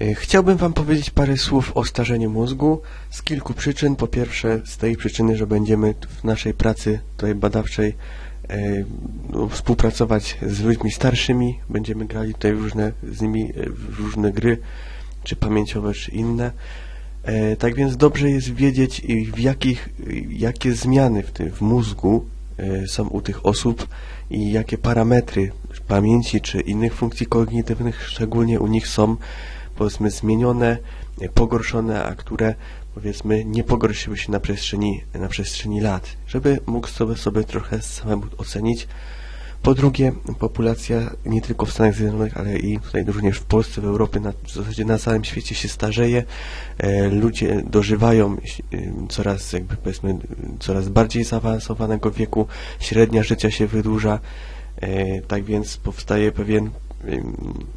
E, Chciałbym Wam powiedzieć parę słów o starzeniu mózgu z kilku przyczyn. Po pierwsze, z tej przyczyny, że będziemy w naszej pracy tutaj badawczej e, no, współpracować z ludźmi starszymi. Będziemy grali tutaj różne, z nimi e, różne gry, czy pamięciowe, czy inne. Tak więc dobrze jest wiedzieć, w jakich, jakie zmiany w, tym, w mózgu są u tych osób i jakie parametry pamięci czy innych funkcji kognitywnych szczególnie u nich są powiedzmy zmienione, pogorszone, a które powiedzmy nie pogorszyły się na przestrzeni, na przestrzeni lat, żeby mógł sobie, sobie trochę samemu ocenić. Po drugie, populacja nie tylko w Stanach Zjednoczonych, ale i tutaj również w Polsce, w Europie, na, w zasadzie na całym świecie się starzeje. E, ludzie dożywają e, coraz, jakby powiedzmy, coraz bardziej zaawansowanego wieku, średnia życia się wydłuża, e, tak więc powstaje pewien,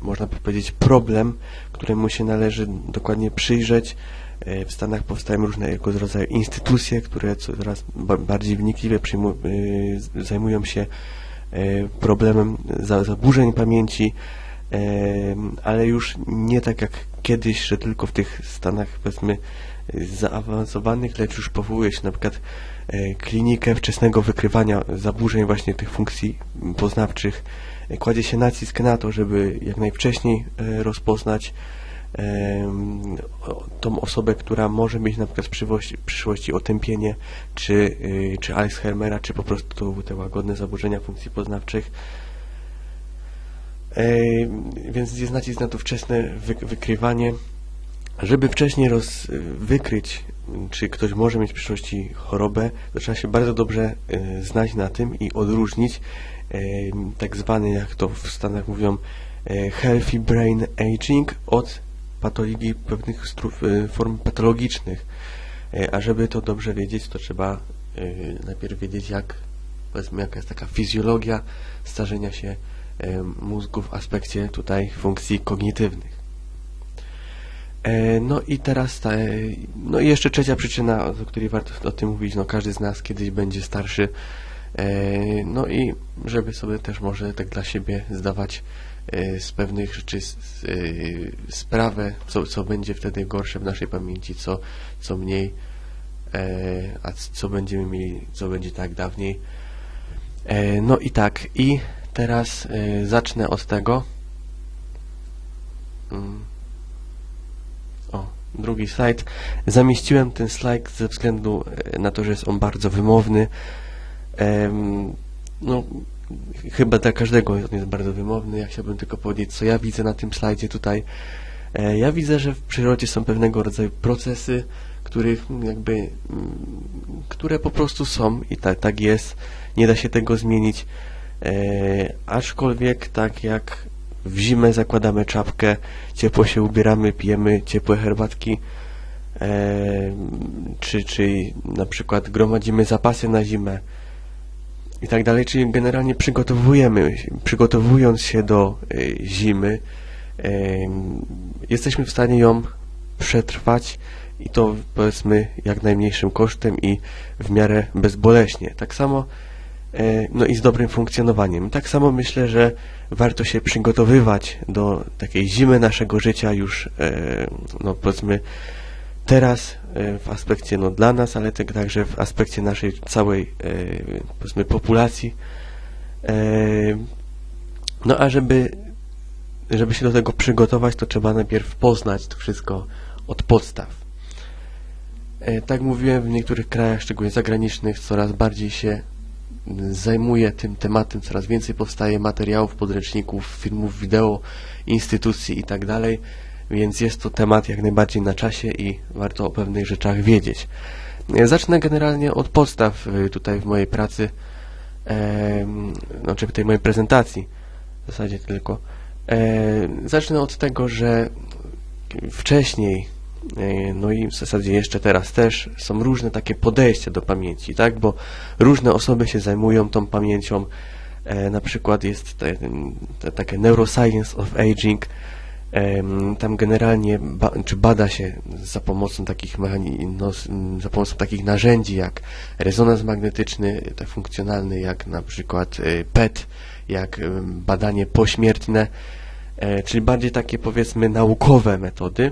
można powiedzieć, problem, któremu się należy dokładnie przyjrzeć. E, W Stanach powstają różnego rodzaju instytucje, które coraz ba- bardziej wnikliwie y, zajmują się e, problemem za- zaburzeń pamięci, e, ale już nie tak jak kiedyś, że tylko w tych stanach powiedzmy zaawansowanych, lecz już powołuje się na przykład e, klinikę wczesnego wykrywania zaburzeń właśnie tych funkcji poznawczych. Kładzie się nacisk na to, żeby jak najwcześniej e, rozpoznać tą osobę, która może mieć na przykład w przyszłości, otępienie, czy, y, czy Alzheimera, czy po prostu te łagodne zaburzenia funkcji poznawczych. E, Więc jest nacisk na to wczesne wy, wykrywanie, żeby wcześniej roz, wykryć, czy ktoś może mieć w przyszłości chorobę, to trzeba się bardzo dobrze e, znać na tym i odróżnić tak zwany, jak to w Stanach mówią, e, healthy brain aging od patologii pewnych e, form patologicznych. E, A żeby to dobrze wiedzieć, to trzeba e, najpierw wiedzieć, jak powiedzmy, jaka jest taka fizjologia starzenia się e, mózgu w aspekcie tutaj funkcji kognitywnych. E, No i teraz ta, e, no i jeszcze trzecia przyczyna, o której warto o tym mówić, no każdy z nas kiedyś będzie starszy, E, no i żeby sobie też może tak dla siebie zdawać e, z pewnych rzeczy e, sprawę, co, co będzie wtedy gorsze w naszej pamięci, co, co mniej, e, a co będziemy mieli, co będzie tak dawniej. E, No i tak, i teraz e, zacznę od tego. Mm. O, drugi slajd. Zamieściłem ten slajd ze względu e, na to, że jest on bardzo wymowny. No, chyba dla każdego on jest bardzo wymowny. Ja chciałbym tylko powiedzieć, co ja widzę na tym slajdzie tutaj. E, Ja widzę, że w przyrodzie są pewnego rodzaju procesy, których jakby, mm, które po prostu są i tak, tak jest. Nie da się tego zmienić. E, aczkolwiek tak jak w zimę zakładamy czapkę, ciepło się ubieramy, pijemy ciepłe herbatki, e, czy, czy na przykład gromadzimy zapasy na zimę i tak dalej, czyli generalnie przygotowujemy, przygotowując się do e, zimy, jesteśmy w stanie ją przetrwać i to powiedzmy jak najmniejszym kosztem i w miarę bezboleśnie. Tak samo e, no i z dobrym funkcjonowaniem. Tak samo myślę, że warto się przygotowywać do takiej zimy naszego życia już e, no powiedzmy teraz e, w aspekcie no, dla nas, ale tak- także w aspekcie naszej całej e, powiedzmy populacji. E, No a żeby, żeby się do tego przygotować, to trzeba najpierw poznać to wszystko od podstaw. Tak mówiłem, w niektórych krajach, szczególnie zagranicznych, coraz bardziej się zajmuje tym tematem, coraz więcej powstaje materiałów, podręczników, filmów, wideo, instytucji i tak więc jest to temat jak najbardziej na czasie i warto o pewnych rzeczach wiedzieć. E, Zacznę generalnie od podstaw y, tutaj w mojej pracy, em, znaczy w tej mojej prezentacji w zasadzie tylko. E, Zacznę od tego, że wcześniej, e, no i w zasadzie jeszcze teraz też, są różne takie podejścia do pamięci, tak? Bo różne osoby się zajmują tą pamięcią. E, Na przykład jest te, te, takie neuroscience of aging. Tam generalnie ba, czy bada się za pomocą takich no, za pomocą takich narzędzi jak rezonans magnetyczny, tak funkcjonalny, jak na przykład e, PET, jak em, badanie pośmiertne, e, czyli bardziej takie powiedzmy naukowe metody,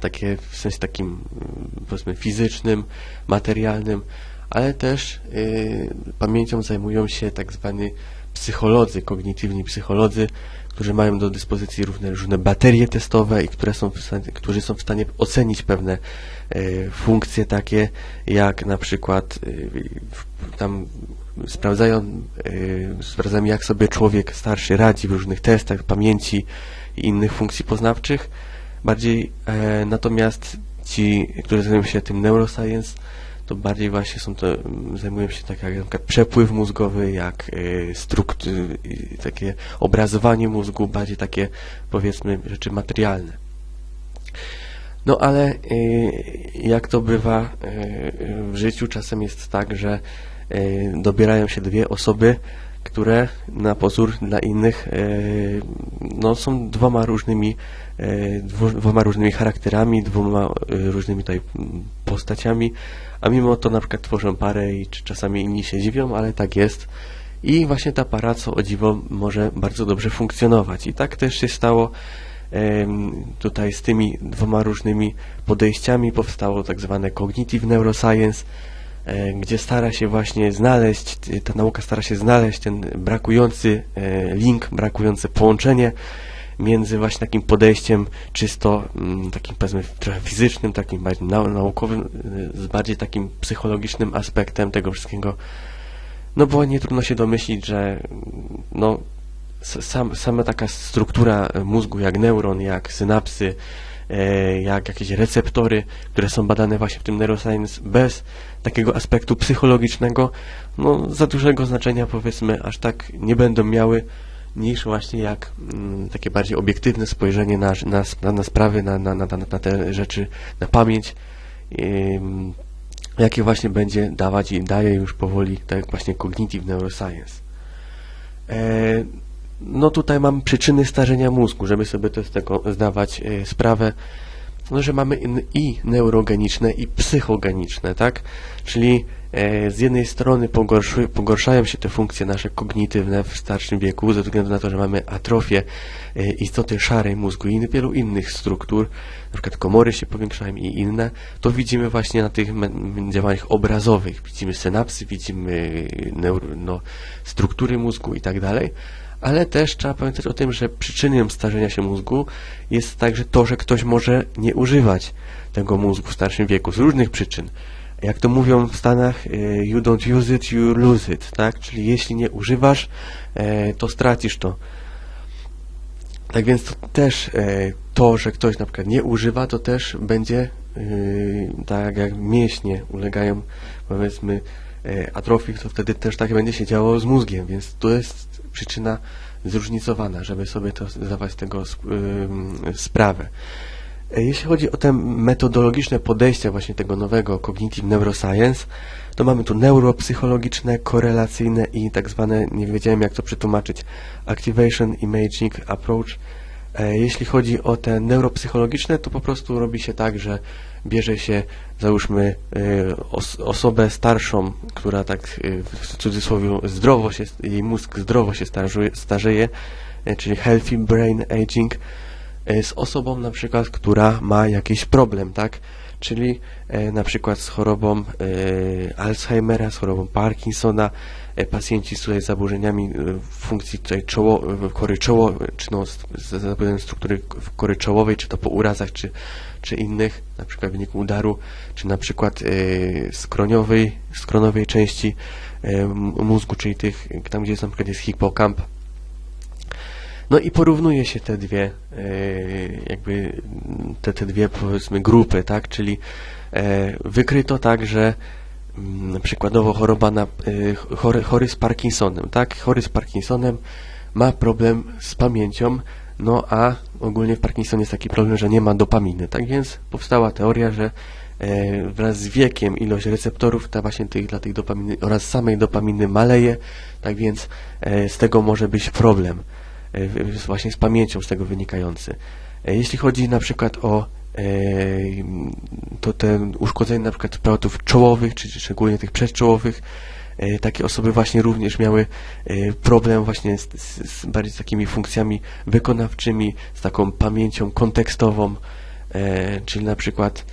takie w sensie takim mm, powiedzmy fizycznym, materialnym, ale też y, pamięcią zajmują się tak zwani psycholodzy, kognitywni psycholodzy, którzy mają do dyspozycji różne, różne baterie testowe i które są w stanie, którzy są w stanie ocenić pewne y, funkcje takie, jak na przykład w- tam sprawdzają, y, sprawdzają jak sobie człowiek starszy radzi w różnych testach pamięci i innych funkcji poznawczych. Bardziej e, natomiast ci, którzy zajmują się tym neuroscience, to bardziej właśnie są to, zajmują się tak jak na przykład przepływ mózgowy, jak y, strukt, y, takie obrazowanie mózgu, bardziej takie powiedzmy rzeczy materialne. No ale y, jak to bywa y, w życiu, czasem jest tak, że dobierają się dwie osoby, które na pozór dla innych no, są dwoma różnymi, dwoma różnymi charakterami, dwoma y, różnymi tutaj postaciami, a mimo to na przykład tworzą parę i czasami inni się dziwią, ale tak jest. I właśnie ta para, co o dziwo, może bardzo dobrze funkcjonować. I tak też się stało tutaj z tymi dwoma różnymi podejściami powstało tak zwane cognitive neuroscience, e, gdzie stara się właśnie znaleźć, ta nauka stara się znaleźć ten brakujący e, link, brakujące połączenie między właśnie takim podejściem czysto mm, takim powiedzmy trochę fizycznym, takim bardziej nau naukowym, y, z bardziej takim psychologicznym aspektem tego wszystkiego. No bo nie trudno się domyślić, że mm, no sam, sama taka struktura e, mózgu, jak neuron, jak synapsy, e, jak jakieś receptory, które są badane właśnie w tym neuroscience, bez takiego aspektu psychologicznego, no za dużego znaczenia powiedzmy aż tak nie będą miały niż właśnie jak mm, takie bardziej obiektywne spojrzenie na, na, na, sprawy, na, na, na, na te rzeczy, na pamięć, jakie właśnie będzie dawać i daje już powoli, tak jak właśnie cognitive neuroscience. E, no tutaj mam przyczyny starzenia mózgu, żeby sobie to z tego zdawać e, sprawę, no, że mamy i neurogeniczne, i psychogeniczne, tak? Czyli z jednej strony pogorszają się te funkcje nasze kognitywne w starszym wieku, ze względu na to, że mamy atrofię e, istoty szarej mózgu i wielu innych struktur, na przykład komory się powiększają i inne, to widzimy właśnie na tych działaniach obrazowych. Widzimy synapsy, widzimy neur- no, struktury mózgu i tak dalej. Ale też trzeba pamiętać o tym, że przyczyną starzenia się mózgu jest także to, że ktoś może nie używać tego mózgu w starszym wieku z różnych przyczyn. Jak to mówią w Stanach, e, you don't use it, you lose it, tak? Czyli jeśli nie używasz, e, to stracisz to. Tak więc to też e, to, że ktoś na przykład nie używa, to też będzie e, tak jak mięśnie ulegają powiedzmy e, atrofii, to wtedy też tak będzie się działo z mózgiem, więc to jest przyczyna zróżnicowana, żeby sobie to zdawać z tego ym, sprawę. E, Jeśli chodzi o te metodologiczne podejścia właśnie tego nowego Cognitive Neuroscience, to mamy tu neuropsychologiczne, korelacyjne i tak zwane, nie wiedziałem jak to przetłumaczyć, Activation Imaging Approach. E, Jeśli chodzi o te neuropsychologiczne, to po prostu robi się tak, że bierze się, załóżmy, e, os osobę starszą, która tak w cudzysłowie zdrowo się, jej mózg zdrowo się starzeje, starzeje czyli healthy brain aging, z osobą na przykład, która ma jakiś problem, tak? Czyli e, na przykład z chorobą e, Alzheimera, z chorobą Parkinsona, e, pacjenci z tutaj zaburzeniami e, funkcji tutaj czoło, kory czoło, czy no, z zaburzeniem struktury kory czołowej, czy to po urazach, czy, czy innych, na przykład w wyniku udaru, czy na przykład e, skroniowej, skronowej części e, mózgu, czyli tych, tam gdzie jest na przykład jest hipokamp, no i porównuje się te dwie, e, jakby te, te dwie powiedzmy grupy, tak? Czyli e, wykryto tak, że mm, przykładowo choroba na, e, chory, chory z Parkinsonem, tak? Chory z Parkinsonem ma problem z pamięcią, no a ogólnie w Parkinsonie jest taki problem, że nie ma dopaminy, tak więc powstała teoria, że wraz z wiekiem ilość receptorów ta właśnie tych, dla tych dopaminy oraz samej dopaminy maleje, tak więc z tego może być problem właśnie z pamięcią z tego wynikający. E, Jeśli chodzi na przykład o e, to te uszkodzenie na przykład protów czołowych, czy szczególnie tych przedczołowych, e, takie osoby właśnie również miały problem właśnie z, z, z bardziej z takimi funkcjami wykonawczymi, z taką pamięcią kontekstową, czyli na przykład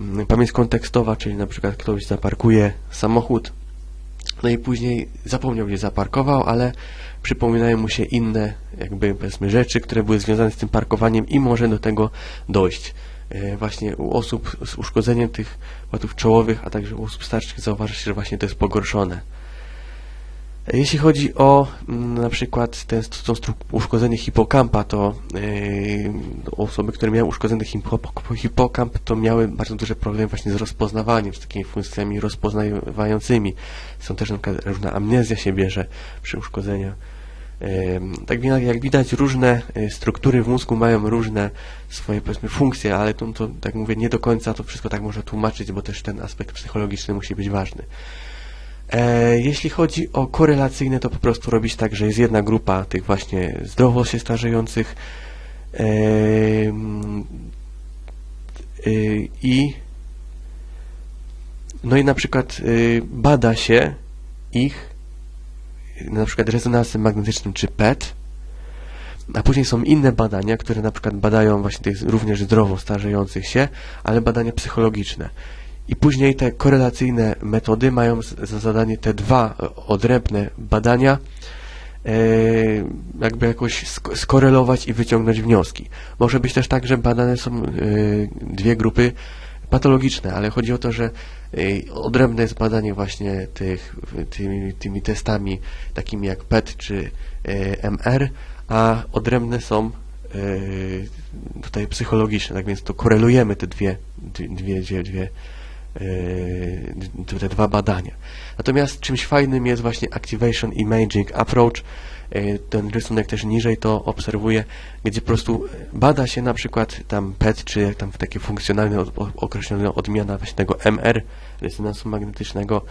mm, pamięć kontekstowa, czyli na przykład ktoś zaparkuje samochód, no i później zapomniał, gdzie zaparkował, ale przypominają mu się inne, jakby powiedzmy, rzeczy, które były związane z tym parkowaniem i może do tego dojść. E, Właśnie u osób z uszkodzeniem tych łatów czołowych, a także u osób starszych zauważy się, że właśnie to jest pogorszone. E, Jeśli chodzi o mm, na przykład ten, to stru- uszkodzenie hipokampa, to yy, osoby, które miały uszkodzony hipo- hipokamp, to miały bardzo duże problemy właśnie z rozpoznawaniem, z takimi funkcjami rozpoznawającymi. Są też na przykład różna amnezja się bierze przy uszkodzeniu. Tak jak widać, różne y, struktury w mózgu mają różne swoje powiedzmy funkcje, ale to, to tak mówię, nie do końca to wszystko tak można tłumaczyć, bo też ten aspekt psychologiczny musi być ważny. E, jeśli chodzi o korelacyjne, to po prostu robić tak, że jest jedna grupa tych właśnie zdrowo się starzejących e, y, i no i na przykład y, bada się ich na przykład rezonansem magnetycznym czy PET, a później są inne badania, które na przykład badają właśnie tych również zdrowo starzejących się, ale badania psychologiczne. I później te korelacyjne metody mają za zadanie te dwa odrębne badania e, jakby jakoś sk- skorelować i wyciągnąć wnioski. Może być też tak, że badane są e, dwie grupy patologiczne, ale chodzi o to, że e, odrębne jest badanie właśnie tych, tymi, tymi testami takimi jak PET czy e, MR, a odrębne są e, tutaj psychologiczne, tak więc to korelujemy te dwie, dwie, dwie, dwie, te dwa badania. Natomiast czymś fajnym jest właśnie Activation Imaging Approach. E, Ten rysunek też niżej to obserwuje, gdzie po prostu bada się na przykład tam PET, czy jak tam takie funkcjonalne o- o- określone odmiana właśnie tego MR, rezonansu magnetycznego,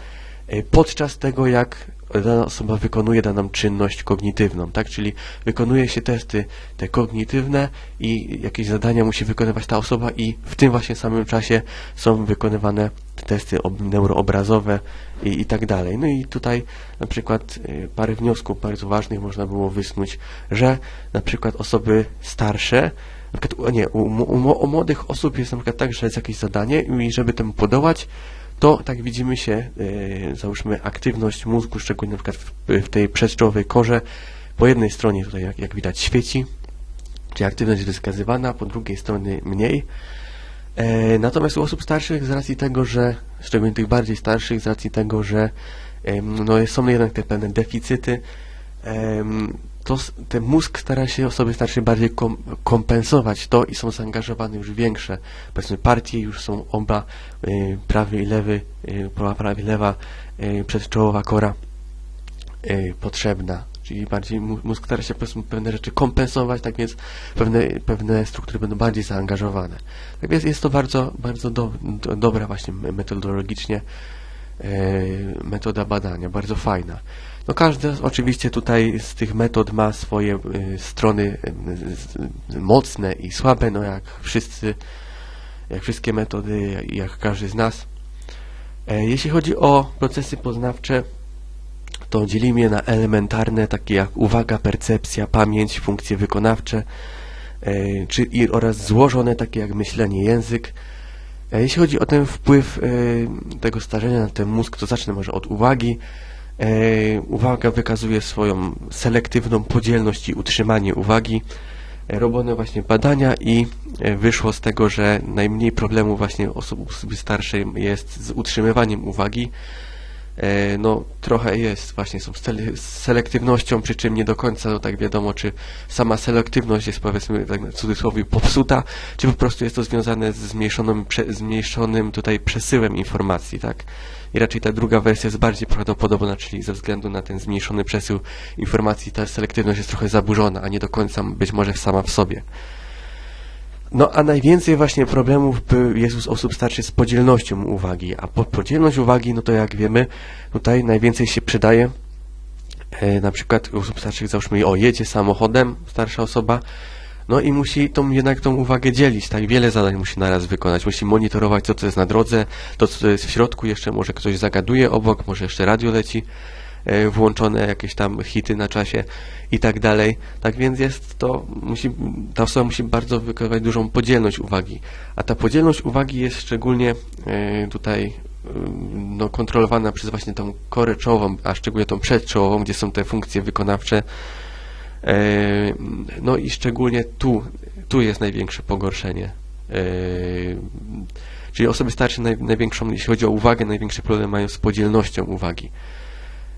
e, podczas tego jak dana osoba wykonuje daną czynność kognitywną, tak? Czyli wykonuje się testy te kognitywne i jakieś zadania musi wykonywać ta osoba i w tym właśnie samym czasie są wykonywane te testy ob- neuroobrazowe i, i tak dalej. No i tutaj na przykład y, parę wniosków bardzo ważnych można było wysnuć, że na przykład osoby starsze na przykład, nie, u, u, u młodych osób jest na przykład tak, że jest jakieś zadanie i żeby temu podołać, to tak widzimy się, e, załóżmy aktywność mózgu, szczególnie na przykład w, w tej przedczołowej korze, po jednej stronie tutaj jak, jak widać świeci, czyli aktywność jest wskazywana, po drugiej stronie mniej. E, natomiast u osób starszych z racji tego, że, szczególnie tych bardziej starszych, z racji tego, że no, są jednak te pewne deficyty, to ten mózg stara się osoby starszej bardziej kom, kompensować to i są zaangażowane już większe, powiedzmy partie, już są oba, y, prawy i lewy, y, prawa, prawa i lewa y, przedczołowa kora potrzebna. Czyli bardziej mózg stara się pewne rzeczy kompensować, tak więc pewne, pewne struktury będą bardziej zaangażowane. Tak więc jest to bardzo, bardzo do, do, dobra właśnie metodologicznie e, metoda badania, bardzo fajna. No każda oczywiście tutaj z tych metod ma swoje e, strony e, mocne i słabe, no jak wszyscy, jak wszystkie metody, jak, jak każdy z nas. E, Jeśli chodzi o procesy poznawcze, to dzielimy je na elementarne, takie jak uwaga, percepcja, pamięć, funkcje wykonawcze, e, czy, oraz złożone, takie jak myślenie, język. E, Jeśli chodzi o ten wpływ e, tego starzenia na ten mózg, to zacznę może od uwagi. Uwaga wykazuje swoją selektywną podzielność i utrzymanie uwagi. E, Robione właśnie badania i wyszło z tego, że najmniej problemu właśnie osób starszej jest z utrzymywaniem uwagi. E, No, trochę jest właśnie są z selektywnością, przy czym nie do końca tak wiadomo, czy sama selektywność jest powiedzmy tak w cudzysłowie popsuta, czy po prostu jest to związane z zmniejszonym, prze, zmniejszonym tutaj przesyłem informacji, tak? I raczej ta druga wersja jest bardziej prawdopodobna, czyli ze względu na ten zmniejszony przesył informacji ta selektywność jest trochę zaburzona, a nie do końca być może sama w sobie. No a najwięcej właśnie problemów jest u osób starszych z podzielnością uwagi, a po, podzielność uwagi, no to jak wiemy, tutaj najwięcej się przydaje e, na przykład u osób starszych, załóżmy, o jedzie samochodem starsza osoba, No i musi tą, jednak tą uwagę dzielić, tak? Wiele zadań musi naraz wykonać. Musi monitorować to, co jest na drodze, to, co jest w środku, jeszcze może ktoś zagaduje obok, może jeszcze radio leci włączone, jakieś tam hity na czasie i tak dalej. Tak więc jest to, musi, ta osoba musi bardzo wykonywać dużą podzielność uwagi. A ta podzielność uwagi jest szczególnie e, tutaj e, no, kontrolowana przez właśnie tą korę czołową, a szczególnie tą przedczołową, gdzie są te funkcje wykonawcze. E, No i szczególnie tu, tu jest największe pogorszenie. E, Czyli osoby starsze naj, największą, jeśli chodzi o uwagę, największy problem mają z podzielnością uwagi.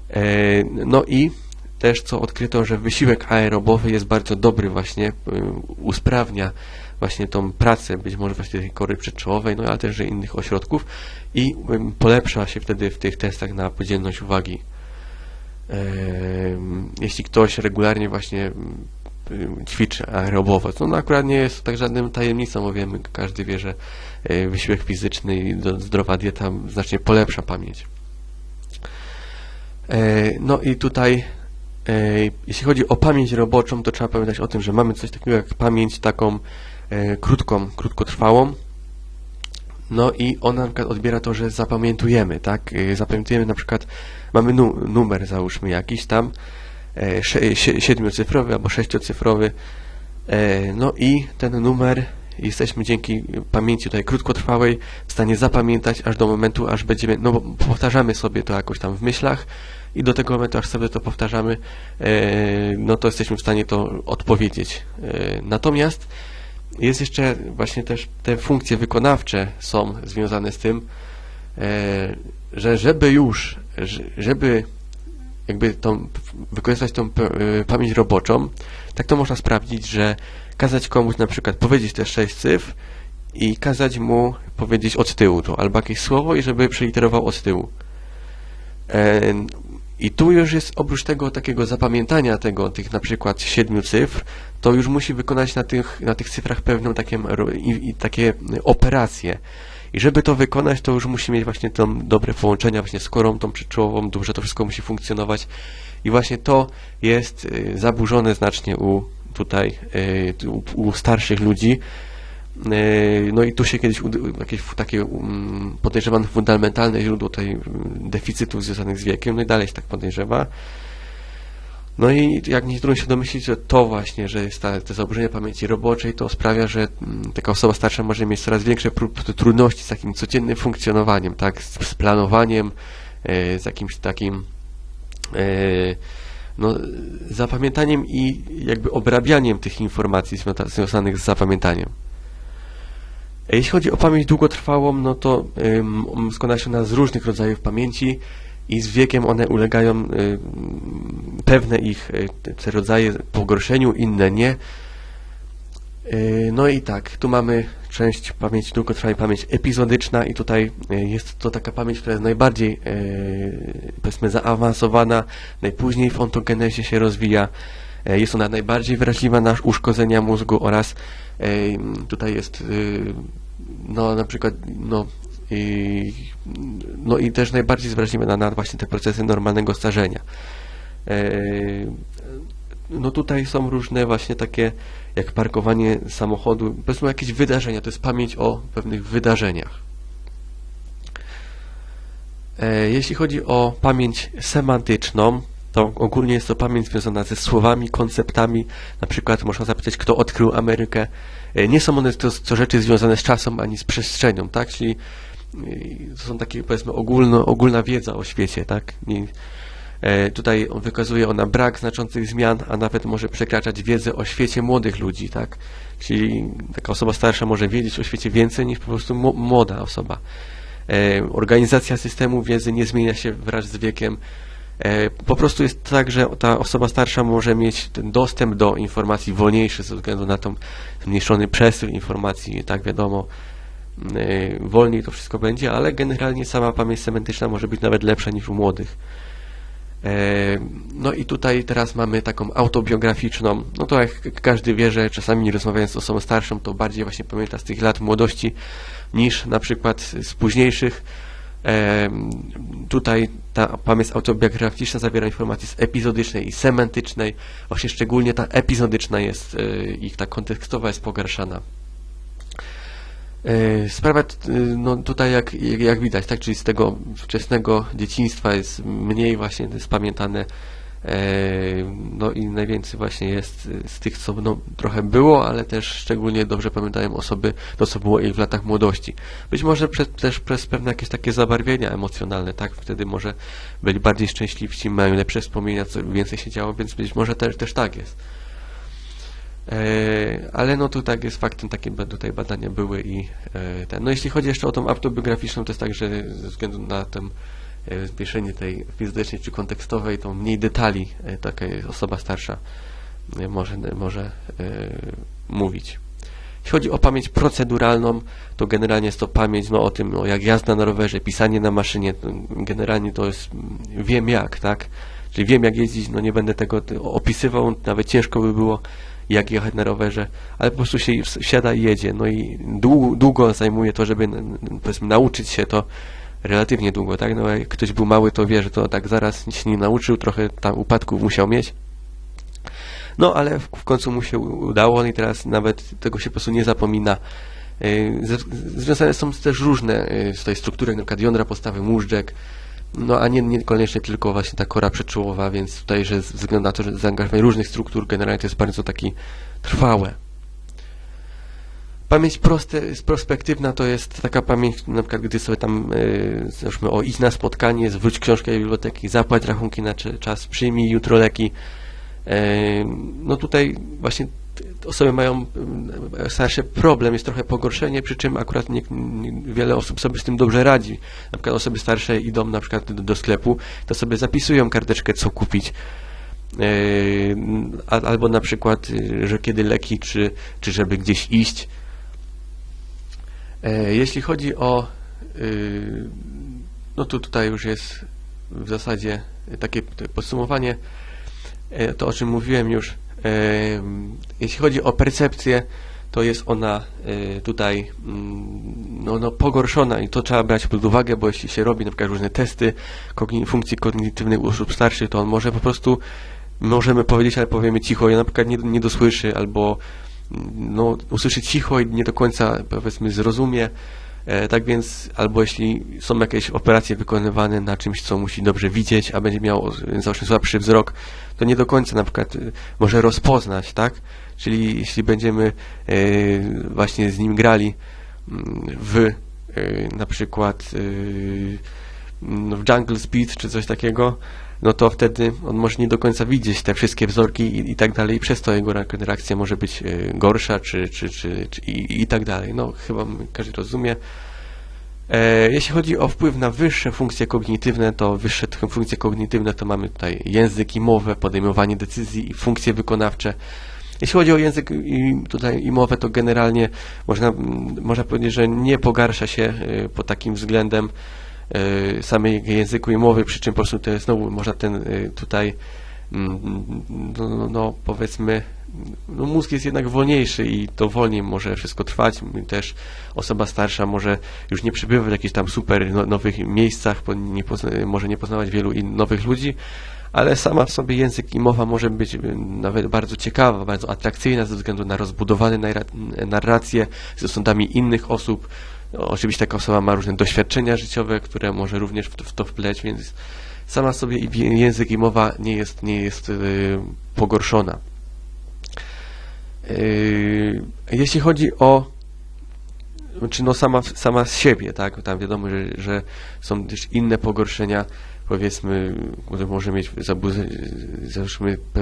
E, No i też co odkryto, że wysiłek aerobowy jest bardzo dobry właśnie, y, usprawnia właśnie tą pracę, być może właśnie tej kory przedczołowej, no ale też innych ośrodków i polepsza się wtedy w tych testach na podzielność uwagi. Em, Jeśli ktoś regularnie właśnie ćwiczy aerobowo, to no akurat nie jest tak żadnym tajemnicą, bo wiemy, każdy wie, że wysiłek fizyczny i zdrowa dieta znacznie polepsza pamięć. E, No i tutaj, e, jeśli chodzi o pamięć roboczą, to trzeba pamiętać o tym, że mamy coś takiego jak pamięć taką e, krótką, krótkotrwałą. No i ona na odbiera to, że zapamiętujemy, tak? Zapamiętujemy na przykład, mamy nu numer, załóżmy jakiś tam, siedmiocyfrowy albo sześciocyfrowy. No i ten numer jesteśmy dzięki pamięci tutaj krótkotrwałej w stanie zapamiętać aż do momentu, aż będziemy, no powtarzamy sobie to jakoś tam w myślach i do tego momentu, aż sobie to powtarzamy, e, no to jesteśmy w stanie to odpowiedzieć. E, Natomiast jest jeszcze właśnie też te funkcje wykonawcze są związane z tym, e, że żeby już, że- żeby jakby tą, wykorzystać tą pamięć roboczą, tak to można sprawdzić, że kazać komuś na przykład powiedzieć te sześć cyfr i kazać mu powiedzieć od tyłu to, albo jakieś słowo i żeby przeliterował od tyłu. I tu już jest oprócz tego takiego zapamiętania tego, tych na przykład siedmiu cyfr, to już musi wykonać na tych, na tych cyfrach pewną takie, i, takie operacje. I żeby to wykonać, to już musi mieć właśnie tą dobre połączenia właśnie z korą tą przyczołową, dobrze to wszystko musi funkcjonować. I właśnie to jest y, zaburzone znacznie u tutaj y, u starszych ludzi. Y, No i tu się kiedyś jakieś takie um, podejrzewam fundamentalne źródło tutaj mm, deficytów związanych z wiekiem, no i dalej się tak podejrzewa. No i jak nie trudno się domyślić, że to właśnie, że jest ta, to zaburzenie pamięci roboczej, to sprawia, że mm, taka osoba starsza może mieć coraz większe trudności z takim codziennym funkcjonowaniem, tak, z, planowaniem, e, z jakimś takim e, no, zapamiętaniem i jakby obrabianiem tych informacji związa- związanych z zapamiętaniem. Jeśli chodzi o pamięć długotrwałą, no to składa się ona z różnych rodzajów pamięci i z wiekiem one ulegają, pewne ich y, te rodzaje pogorszeniu, inne nie. Y, No i tak, tu mamy część pamięci długotrwałej, pamięć epizodyczna i tutaj y, jest to taka pamięć, która jest najbardziej powiedzmy zaawansowana, najpóźniej w ontogenezie się rozwija. Jest ona najbardziej wrażliwa na uszkodzenia mózgu oraz tutaj jest no na przykład no i, no i też najbardziej jest wrażliwa na, na właśnie te procesy normalnego starzenia. E, No tutaj są różne właśnie takie jak parkowanie samochodu, powiedzmy jakieś wydarzenia, to jest pamięć o pewnych wydarzeniach. E, Jeśli chodzi o pamięć semantyczną, to ogólnie jest to pamięć związana ze słowami, konceptami. Na przykład można zapytać, kto odkrył Amerykę. E, Nie są one to, to rzeczy związane z czasem ani z przestrzenią, tak? Czyli e, to są takie powiedzmy ogólno, ogólna wiedza o świecie, tak? Nie, e, tutaj on- wykazuje ona brak znaczących zmian, a nawet może przekraczać wiedzę o świecie młodych ludzi, tak? Czyli taka osoba starsza może wiedzieć o świecie więcej niż po prostu mł- młoda osoba. Organizacja systemu wiedzy nie zmienia się wraz z wiekiem. E, Po prostu jest tak, że ta osoba starsza może mieć ten dostęp do informacji wolniejszy ze względu na tą zmniejszony przesył informacji, tak wiadomo, e, wolniej to wszystko będzie, ale generalnie sama pamięć semantyczna może być nawet lepsza niż u młodych. E, No i tutaj teraz mamy taką autobiograficzną, no to jak każdy wie, że czasami rozmawiając z osobą starszą, to bardziej właśnie pamięta z tych lat młodości niż na przykład z późniejszych. Tutaj ta pamięć autobiograficzna zawiera informacje z epizodycznej i semantycznej. Właśnie szczególnie ta epizodyczna jest e, i ta kontekstowa jest pogarszana. E, Sprawa t- no tutaj jak, jak widać, tak, czyli z tego wczesnego dzieciństwa jest mniej właśnie spamiętane e, no i najwięcej właśnie jest z tych, co no, trochę było, ale też szczególnie dobrze pamiętają osoby, to co było ich w latach młodości. Być może też przez pewne jakieś takie zabarwienia emocjonalne, tak, wtedy może byli bardziej szczęśliwsi, mają lepsze wspomnienia, co więcej się działo, więc być może też, też tak jest. E, Ale no to tak jest faktem, takie tutaj badania były i e, ten. No jeśli chodzi jeszcze o tą autobiograficzną, to jest tak, że ze względu na e, zmniejszenie tej fizycznej czy kontekstowej, to mniej detali e, taka osoba starsza e, może, może e, mówić. Jeśli chodzi o pamięć proceduralną, to generalnie jest to pamięć no, o tym, no, jak jazda na rowerze, pisanie na maszynie, to generalnie to jest wiem jak, tak? Czyli wiem jak jeździć, no nie będę tego opisywał, nawet ciężko by było jak jechać na rowerze, ale po prostu się wsiada i jedzie. No i długo, długo zajmuje to, żeby nauczyć się to relatywnie długo, tak? No jak ktoś był mały, to wie, że to tak zaraz się nie nauczył, trochę tam upadków musiał mieć. No, ale w, w końcu mu się udało i teraz nawet tego się po prostu nie zapomina. Ze- Związane są też różne z tej struktury, przykład jądra postawy móżdżek, no a nie, niekoniecznie tylko właśnie ta kora przedczołowa, więc tutaj, że ze względu na to, że zaangażowanie różnych struktur generalnie to jest bardzo taki trwałe. Pamięć proste, prospektywna to jest taka pamięć, na przykład gdy sobie tam, yy, załóżmy, o idź na spotkanie, zwróć książkę do biblioteki, zapłać rachunki na czas, przyjmij jutro leki. Yy, no tutaj właśnie osoby mają yy, starszy problem, jest trochę pogorszenie, przy czym akurat nie, nie, wiele osób sobie z tym dobrze radzi. Na przykład osoby starsze idą na przykład do, do sklepu, to sobie zapisują karteczkę, co kupić. Albo na przykład, yy, że kiedy leki, czy, czy żeby gdzieś iść. E, Jeśli chodzi o, y, no to tutaj już jest w zasadzie takie podsumowanie, e, to o czym mówiłem już. E, Jeśli chodzi o percepcję, to jest ona tutaj mm, no, no, pogorszona i to trzeba brać pod uwagę, bo jeśli się robi na przykład różne testy funkcji kognitywnych u osób starszych, to on może po prostu, możemy powiedzieć, ale powiemy cicho, ja na przykład nie, nie dosłyszy albo no, usłyszy cicho i nie do końca, powiedzmy, zrozumie. E, tak więc, albo jeśli są jakieś operacje wykonywane na czymś, co musi dobrze widzieć, a będzie miał, załóżmy, słabszy wzrok, to nie do końca na przykład e, może rozpoznać, tak? Czyli jeśli będziemy e, właśnie z nim grali mm, w e, na przykład mm, w Jungle Speed czy coś takiego, no to wtedy on może nie do końca widzieć te wszystkie wzorki i, i tak dalej, i przez to jego reak- reakcja może być e, gorsza, czy, czy, czy, czy i, i tak dalej. No, chyba każdy rozumie. E, jeśli chodzi o wpływ na wyższe funkcje kognitywne, to wyższe funkcje kognitywne to mamy tutaj język i mowę, podejmowanie decyzji i funkcje wykonawcze. Jeśli chodzi o język i tutaj i mowę, to generalnie można, można powiedzieć, że nie pogarsza się e, pod takim względem samej języku i mowy, przy czym po prostu to znowu można ten e, tutaj mm, no, no, no powiedzmy no mózg jest jednak wolniejszy i to wolniej może wszystko trwać. Też osoba starsza może już nie przebywać w jakichś tam super no, nowych miejscach, nie może nie poznawać wielu nowych ludzi, ale sama w sobie język i mowa może być y, nawet bardzo ciekawa, bardzo atrakcyjna ze względu na rozbudowane narra- narracje ze sądami innych osób. Oczywiście taka osoba ma różne doświadczenia życiowe, które może również w to, wpleć, więc sama sobie język i mowa nie jest, nie jest yy, pogorszona. Yy, Jeśli chodzi o czy no sama, sama z siebie, tak? Tam wiadomo, że, że są też inne pogorszenia, powiedzmy, może mieć zaburzenie,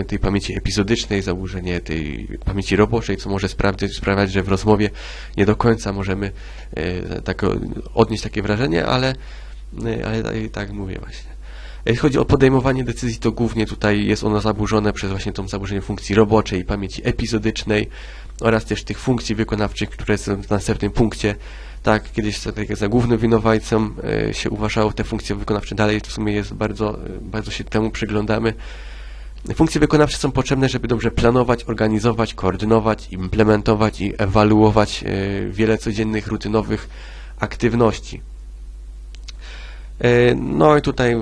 tej pamięci epizodycznej, zaburzenie tej pamięci roboczej, co może sprawiać, że w rozmowie nie do końca możemy e, tak, odnieść takie wrażenie, ale, e, ale i tak mówię właśnie. Jeśli chodzi o podejmowanie decyzji, to głównie tutaj jest ono zaburzone przez właśnie tą zaburzenie funkcji roboczej, pamięci epizodycznej oraz też tych funkcji wykonawczych, które są w następnym punkcie. Tak, kiedyś tak, za głównym winowajcą e, się uważało te funkcje wykonawcze, dalej w sumie jest bardzo, e, bardzo się temu przyglądamy. Funkcje wykonawcze są potrzebne, żeby dobrze planować, organizować, koordynować, implementować i ewaluować e, wiele codziennych, rutynowych aktywności. E, No i tutaj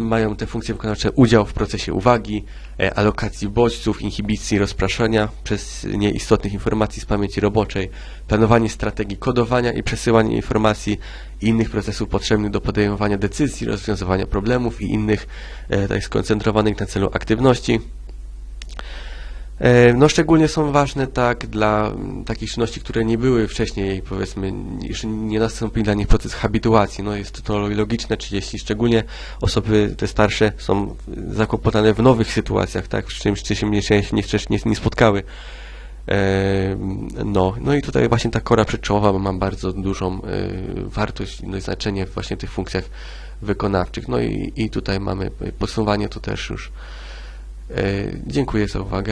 mają te funkcje wykonawcze udział w procesie uwagi, e, alokacji bodźców, inhibicji rozpraszania przez nieistotnych informacji z pamięci roboczej, planowanie strategii kodowania i przesyłanie informacji i innych procesów potrzebnych do podejmowania decyzji, rozwiązywania problemów i innych e, tak skoncentrowanych na celu aktywności. E, No szczególnie są ważne tak dla takich czynności, które nie były wcześniej, powiedzmy, nie nastąpił dla nich proces habituacji. No jest to logiczne, czy jeśli szczególnie osoby te starsze są zakłopotane w nowych sytuacjach, tak, z czymś, czy się nie, nie, nie, nie spotkały. E, No, no i tutaj właśnie ta kora przedczołowa ma bardzo dużą e, wartość, no i znaczenie właśnie w tych funkcjach wykonawczych. No i, i tutaj mamy podsumowanie, to też już. Dziękuję za uwagę.